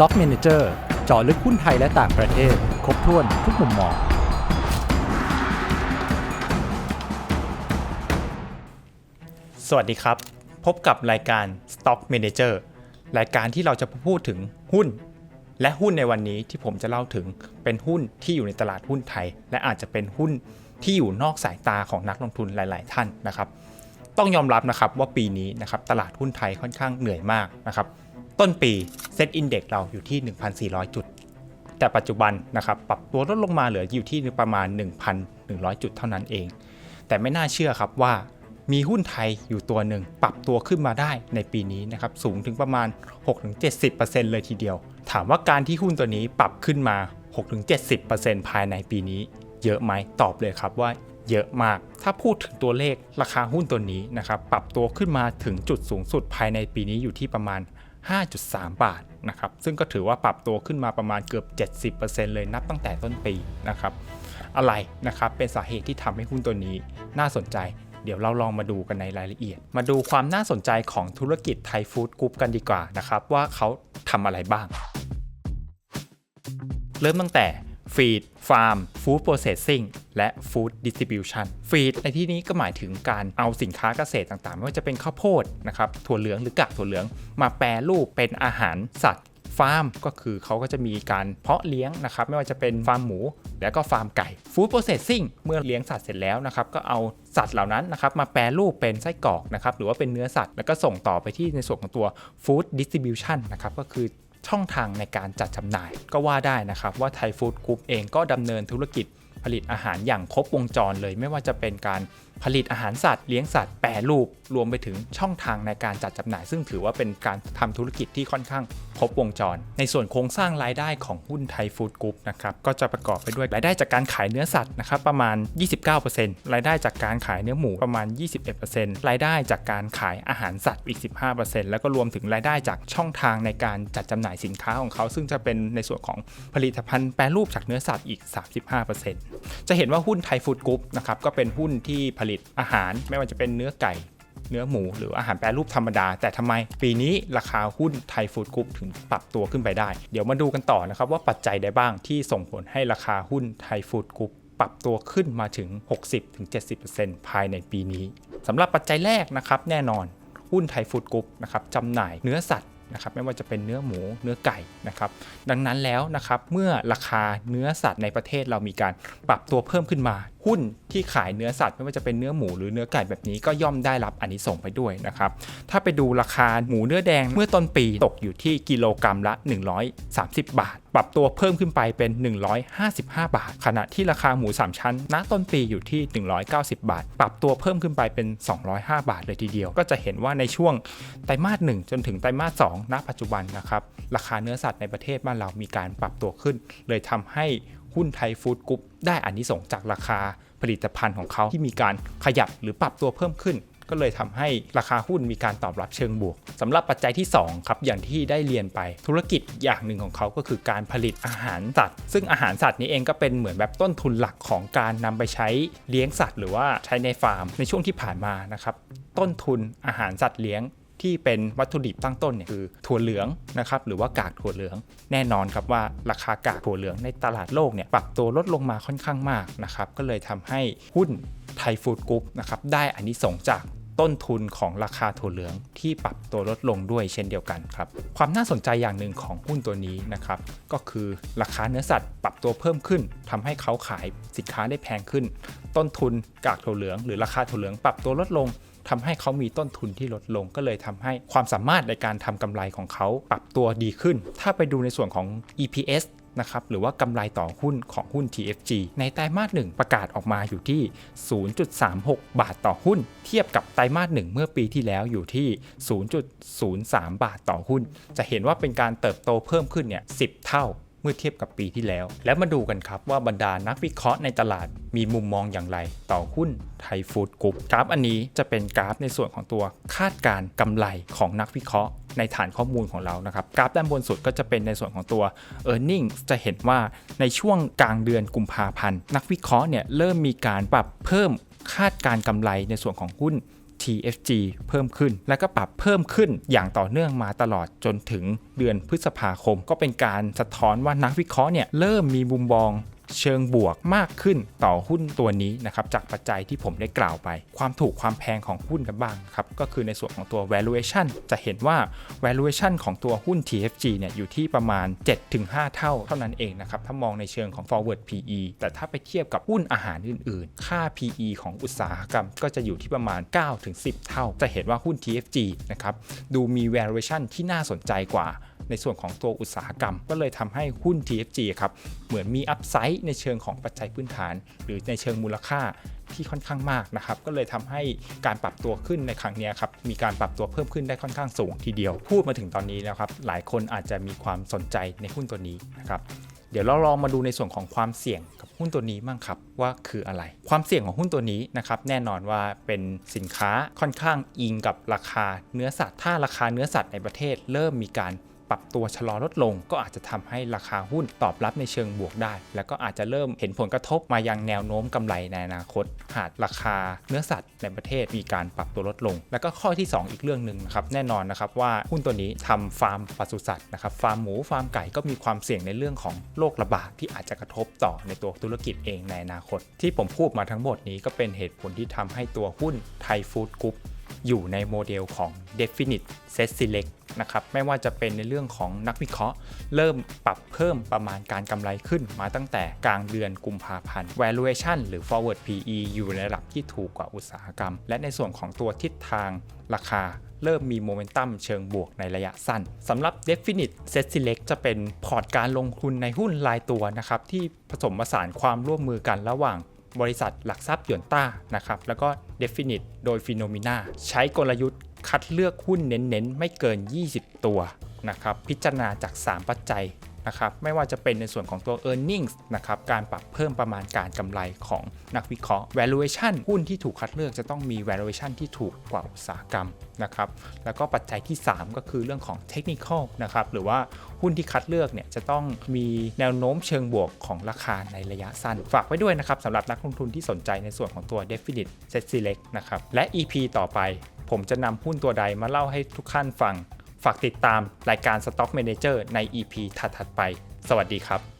Stock Manager เจาะลึกหุ้นไทยและต่างประเทศ ครบถ้วนทุกมุมมอง สวัสดีครับ พบกับรายการ Stock Manager รายการที่เราจะพูดถึงหุ้น และหุ้นในวันนี้ที่ผมจะเล่าถึงเป็นหุ้นที่อยู่ในตลาดหุ้นไทย และอาจจะเป็นหุ้นที่อยู่นอกสายตาของนักลงทุนหลาย ๆ ท่านนะครับ ต้องยอมรับนะครับว่าปีนี้นะครับตลาดหุ้นไทยค่อนข้างเหนื่อยมากนะครับ ต้นปีเซ็ตอินเด็กเราอยู่ที่ 1,400 จุด แต่ปัจจุบันนะครับปรับตัวลดลงมาเหลืออยู่ที่ประมาณ 1,100 จุดเท่านั้นเอง แต่ไม่น่าเชื่อครับว่ามีหุ้นไทยอยู่ตัวหนึ่งปรับตัวขึ้นมาได้ในปีนี้นะครับสูงถึงประมาณ 6-70%เลยทีเดียว ถามว่าการที่หุ้นตัวนี้ปรับขึ้นมา 6-70%ภายในปีนี้ เยอะไหมตอบเลยครับว่าเยอะมาก ถ้าพูดถึงตัวเลขราคาหุ้นตัวนี้นะครับปรับตัวขึ้นมาถึงจุดสูงสุดภายในปีนี้อยู่ที่ประมาณ 5.3 บาทนะครับ ซึ่งก็ถือว่าปรับตัวขึ้นมาประมาณเกือบ 70%เลยนับตั้งแต่ต้นปีนะครับ อะไรนะครับเป็นสาเหตุที่ทำให้หุ้นตัวนี้น่าสนใจ เดี๋ยวเราลองมาดูกันในรายละเอียด มาดูความน่าสนใจของธุรกิจไทยฟู้ดกรุ๊ปกันดีกว่านะครับ ว่าเขาทำอะไรบ้าง เริ่มตั้งแต่ฟีดฟาร์มฟู้ดโปรเซสซิ่ง และฟู้ดดิสติบิวชันฟีดในที่นี้ก็หมายถึงการเอาสินค้าเกษตรต่างๆ ไม่ว่าจะเป็นข้าวโพดนะครับถั่วเหลืองหรือกากถั่วเหลือง มาแปรรูปเป็นอาหารสัตว์ฟาร์มก็คือเขาก็จะมีการเพาะเลี้ยงนะครับ ไม่ว่าจะเป็นฟาร์มหมู แล้วก็ฟาร์มไก่ฟู้ดโปรเซสซิ่งเมื่อเลี้ยงสัตว์เสร็จแล้วนะครับ ก็เอาสัตว์เหล่านั้นนะครับ มาแปรรูปเป็นไส้กรอกนะครับ หรือว่าเป็นเนื้อสัตว์ แล้วก็ส่งต่อไปที่ในส่วนของตัวฟู้ดดิสติบิวชันนะครับ ก็คือช่องทางในการจัดจำหน่าย ก็ว่าได้นะครับว่าไทยฟู้ดกรุ๊ปเองก็ดำเนินธุรกิจ ผลิตอาหารอย่างครบวงจรเลย ไม่ว่าจะเป็นการ ผลิตอาหารสัตว์เลี้ยงสัตว์แปรรูปรวมไปถึงช่องทางในการจัดจำหน่าย ซึ่งถือว่าเป็นการทำธุรกิจที่ค่อนข้างครบวงจร ในส่วนโครงสร้างรายได้ของหุ้นไทยฟู้ดกรุ๊ปนะครับก็จะประกอบไปด้วยรายได้จากการขายเนื้อสัตว์นะครับประมาณ 29%รายได้จากการขายเนื้อหมูประมาณ 21%รายได้จากการขายอาหารสัตว์อีก 15%แล้วก็รวมถึงรายได้จากช่องทางในการจัดจำหน่ายสินค้าของเขา ซึ่งจะเป็นในส่วนของผลิตภัณฑ์แปรรูปจากเนื้อสัตว์อีก 35%จะเห็นว่าหุ้นไทยฟู้ดกรุ๊ปนะครับก็เป็นหุ้นที่ผลิตอาหารไม่ว่าจะเป็นเนื้อไก่ เนื้อหมูหรืออาหารแปรรูปธรรมดา แต่ทำไมปีนี้ราคาหุ้นไทยฟู้ดกรุ๊ปถึงปรับตัวขึ้นไปได้ เดี๋ยวมาดูกันต่อนะครับว่าปัจจัยใดบ้างที่ส่งผลให้ราคาหุ้นไทยฟู้ดกรุ๊ปปรับตัวขึ้นมาถึง 60-70%ภายในปีนี้สำหรับปัจจัยแรกนะครับแน่นอนหุ้นไทยฟู้ดกรุ๊ปนะครับจำหน่ายเนื้อสัตว์นะครับไม่ว่าจะเป็นเนื้อหมูเนื้อไก่นะครับดังนั้นแล้วนะครับเมื่อราคาเนื้อสัตว์ในประเทศเรามีการปรับตัวเพิ่มขึ้นมาหุ้นที่ขายเนื้อสัตว์ไม่ว่าจะเป็นเนื้อหมูหรือเนื้อไก่แบบนี้ก็ย่อมได้รับอันนี้ส่งไปด้วยนะครับถ้าไปดูราคาหมูเนื้อแดงเมื่อต้นปีตกอยู่ที่กิโลกรัมละ 130 บาท ปรับตัวเพิ่มขึ้นไปเป็น 155 บาท ขณะที่ราคาหมู3ชั้น ณต้นปีอยู่ที่ 190 บาท ปรับตัวเพิ่มขึ้นไปเป็น 205 บาทเลยทีเดียว ก็จะเห็นว่าในช่วงไตรมาส1จนถึงไตรมาส2ณปัจจุบันนะครับราคาเนื้อสัตว์ในประเทศบ้านเรามีการปรับตัวขึ้น เลยทำให้ หุ้นไทยฟู้ดกรุ๊ปได้อานิสงส์จากราคาผลิตภัณฑ์ของเขาที่มีการขยับหรือปรับตัวเพิ่มขึ้น ก็เลยทำให้ราคาหุ้นมีการตอบรับเชิงบวกสำหรับปัจจัยที่ 2 ครับ อย่างที่ได้เรียนไปธุรกิจอย่างหนึ่งของเขาก็คือการผลิตอาหารสัตว์ ซึ่งอาหารสัตว์นี้เองก็เป็นเหมือนแบบต้นทุนหลักของการนำไปใช้เลี้ยงสัตว์ หรือว่าใช้ในฟาร์มในช่วงที่ผ่านมานะครับต้นทุนอาหารสัตว์เลี้ยง ที่เป็นวัตถุดิบตั้งต้นเนี่ยคือถั่วเหลืองนะครับหรือว่ากากถั่วเหลือง แน่นอนครับว่าราคากากถั่วเหลืองในตลาดโลกเนี่ยปรับตัวลดลงมาค่อนข้างมากนะครับก็เลยทำให้หุ้นไทยฟู้ดกรุ๊ปนะครับได้อานิสงส์จากต้นทุนของราคาถั่วเหลืองที่ปรับตัวลดลงด้วยเช่นเดียวกันครับ ความน่าสนใจอย่างหนึ่งของหุ้นตัวนี้นะครับก็คือราคาเนื้อสัตว์ปรับตัวเพิ่มขึ้นทำให้เขาขายสินค้าได้แพงขึ้น ต้นทุนกากถั่วเหลือง หรือราคาถั่วเหลืองปรับตัวลดลง ทำให้เขามีต้นทุนที่ลดลง ก็เลยทำให้ความสามารถในการทำกำไรของเขาปรับตัวดีขึ้น ถ้าไปดูในส่วนของ EPS นะครับหรือว่ากำไรต่อหุ้นของหุ้น TFG ในไตรมาส1ประกาศออกมาอยู่ที่ 0.36 บาทต่อหุ้น เทียบกับไตรมาส1เมื่อปีที่แล้วอยู่ที่ 0.03 บาทต่อหุ้น จะเห็นว่าเป็นการเติบโตเพิ่มขึ้นเนี่ย10 เท่า เมื่อเทียบกับปีที่แล้ว แล้วมาดูกันครับว่าบรรดานักวิเคราะห์ในตลาดมีมุมมองอย่างไร ต่อหุ้นไทยฟู้ดกรุ๊ปกราฟอันนี้จะเป็นกราฟในส่วนของตัวคาดการณ์กำไรของนักวิเคราะห์ในฐานข้อมูลของเรานะครับ กราฟด้านบนสุดก็จะเป็นในส่วนของตัว e a r n i n g จะเห็นว่าในช่วงกลางเดือนกุมภาพันธ์ นักวิเคราะห์เนี่ยเริ่มมีการปรับเพิ่มคาดการณ์กำไรในส่วนของหุ้น TFG เพิ่มขึ้น และก็ปรับเพิ่มขึ้นอย่างต่อเนื่องมาตลอดจนถึงเดือนพฤษภาคม ก็เป็นการสะท้อนว่านักวิเคราะห์เนี่ยเริ่มมีมุมมอง เชิงบวกมากขึ้นต่อหุ้นตัวนี้นะครับจากปัจจัยที่ผมได้กล่าวไป ความถูกความแพงของหุ้นกันบ้างครับก็คือในส่วนของตัว valuation จะเห็นว่า valuation ของตัวหุ้น TFG เนี่ยอยู่ที่ประมาณ 7-5 เท่าเท่านั้นเองนะครับถ้ามองในเชิงของ forward PE แต่ถ้าไปเทียบกับหุ้นอาหารอื่น ๆ ค่า PE ของอุตสาหกรรมก็จะอยู่ที่ประมาณ 9-10 เท่า จะเห็นว่าหุ้น TFG นะครับดูมี valuation ที่น่าสนใจกว่า ในส่วนของตัวอุตสาหกรรม ก็เลยทำให้หุ้น TFG ครับเหมือนมีอัพไซด์ในเชิงของปัจจัยพื้นฐาน หรือในเชิงมูลค่าที่ค่อนข้างมากนะครับ ก็เลยทำให้การปรับตัวขึ้นในครั้งนี้ครับ มีการปรับตัวเพิ่มขึ้นได้ค่อนข้างสูงทีเดียว พูดมาถึงตอนนี้แล้วครับ หลายคนอาจจะมีความสนใจในหุ้นตัวนี้นะครับ เดี๋ยวเราลองมาดูในส่วนของความเสี่ยงกับหุ้นตัวนี้บ้างครับว่าคืออะไร ความเสี่ยงของหุ้นตัวนี้นะครับแน่นอนว่าเป็นสินค้าค่อนข้างอิงกับราคาเนื้อสัตว์ ถ้าราคาเนื้อสัตว์ในประเทศ เริ่มมีการ ปรับตัวชะลอลดลง ก็อาจจะทำให้ราคาหุ้นตอบรับในเชิงบวกได้ แล้วก็อาจจะเริ่มเห็นผลกระทบมายังแนวโน้มกำไรในอนาคต หากราคาเนื้อสัตว์ในประเทศมีการปรับตัวลดลง แล้วก็ข้อที่ 2 อีกเรื่องหนึ่งนะครับแน่นอนนะครับว่าหุ้นตัวนี้ทำฟาร์มปศุสัตว์นะครับฟาร์มหมูฟาร์มไก่ก็มีความเสี่ยงในเรื่องของโรคระบาดที่อาจจะกระทบต่อในตัวธุรกิจเองในอนาคต ที่ผมพูดมาทั้งหมดนี้ก็เป็นเหตุผลที่ทำให้ตัวหุ้นไทยฟู้ดกรุ๊ป อยู่ในโมเดลของ Definite Set Select นะครับไม่ว่าจะเป็นในเรื่องของนักวิเคราะห์ เริ่มปรับเพิ่มประมาณการกำไรขึ้นมาตั้งแต่กลางเดือนกุมภาพันธ์ Valuation หรือ Forward PE อยู่ในระดับที่ถูกกว่าอุตสาหกรรม และในส่วนของตัวทิศทางราคาเริ่มมีโมเมนตัมเชิงบวกในระยะสั้นสำหรับ Definite Set Select จะเป็นพอร์ตการลงทุนในหุ้นรายตัวนะครับที่ผสมผสานความร่วมมือกันระหว่าง บริษัทหลักทรัพย์หยวนต้านะครับแล้วก็ Definite โดย p h e n o m e n a ใช้กลยุทธ์คัดเลือกหุ้นเน้นๆ ไม่เกิน 20 ตัวนะครับพิจารณาจาก 3 ปัจจัย นะครับไม่ว่าจะเป็นในส่วนของตัว e a r n i n g นะครับการปรับเพิ่มประมาณการกำไรของนักวิเคราะห์ valuation หุ้นที่ถูกคัดเลือกจะต้องมี valuation ที่ถูกกว่าอุตสาหกรรมนะครับแล้วก็ปัจจัยที่ 3 ก็คือเรื่องของ technical นะครับหรือว่าหุ้นที่คัดเลือกเนี่ยจะต้องมีแนวโน้มเชิงบวกของราคาในระยะสั้น ฝากไว้ด้วยนะครับสำหรับนักลงทุนที่สนใจในส่วนของตัว definite set select นะครับและ EP ต่อไปผมจะนำหุ้นตัวใดมาเล่าให้ทุกท่านฟัง ฝากติดตามรายการ Stock Manager ใน EP ถัดๆไป สวัสดีครับ